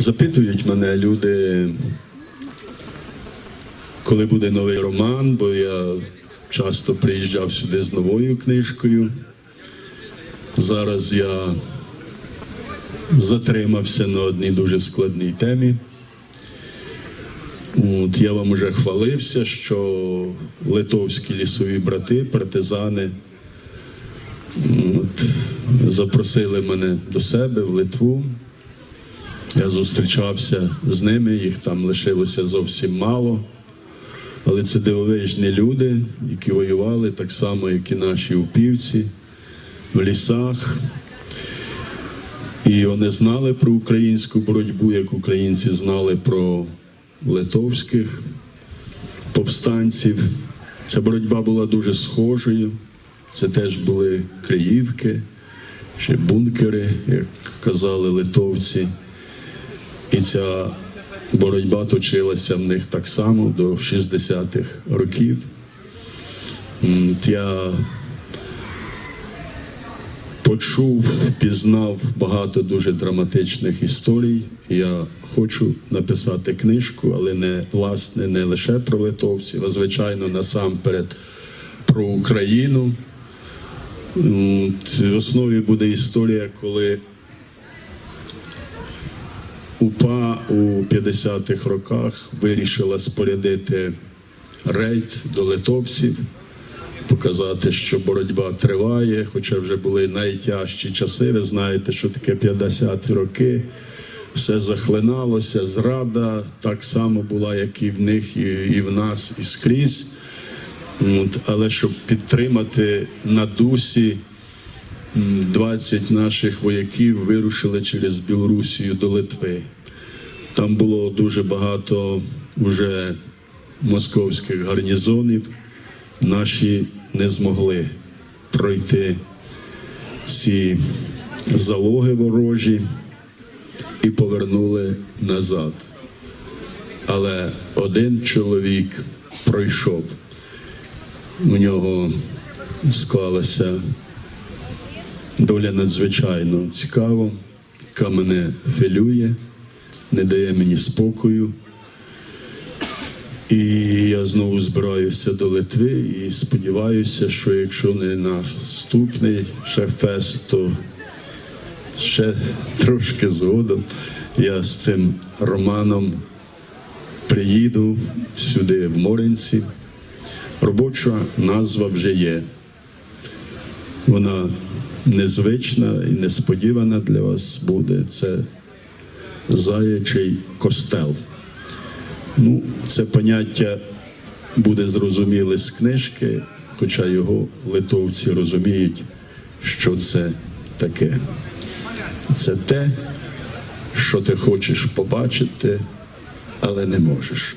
Запитують мене люди, коли буде новий роман, бо я часто приїжджав сюди з новою книжкою. Зараз я затримався на одній дуже складній темі. От, я вам уже хвалився, що литовські лісові брати, партизани, от, запросили мене до себе в Литву. Я зустрічався з ними, їх там лишилося зовсім мало. Але це дивовижні люди, які воювали так само, як і наші упівці в лісах. І вони знали про українську боротьбу, як українці знали про литовських повстанців. Ця боротьба була дуже схожою. Це теж були Криївки чи бункери, як казали литовці. І ця боротьба точилася в них так само до 60-х років. Я почув, пізнав багато дуже драматичних історій. Я хочу написати книжку, але не власне не лише про литовців, а звичайно насамперед про Україну. В основі буде історія, коли УПА у 50-х роках вирішила спорядити рейд до литовців, показати, що боротьба триває, хоча вже були найтяжчі часи. Ви знаєте, що таке 50-ті роки. Все захлиналося, зрада так само була, як і в них, і, в нас, і скрізь. Але щоб підтримати на дусі 20 наших вояків вирушили через Білорусію до Литви. Там було дуже багато вже московських гарнізонів. Наші не змогли пройти ці залоги ворожі і повернули назад. Але один чоловік пройшов. У нього склалася доля надзвичайно цікава, яка мене хвилює, не дає мені спокою. І я знову збираюся до Литви і сподіваюся, що якщо не наступний ще фест, то ще трошки згодом я з цим романом приїду сюди, в Моринці. Робоча назва вже є. Вона незвична і несподівана для вас буде. Це заячий костел. Ну, це поняття буде зрозуміле з книжки, хоча його литовці розуміють, що це таке. Це те, що ти хочеш побачити, але не можеш.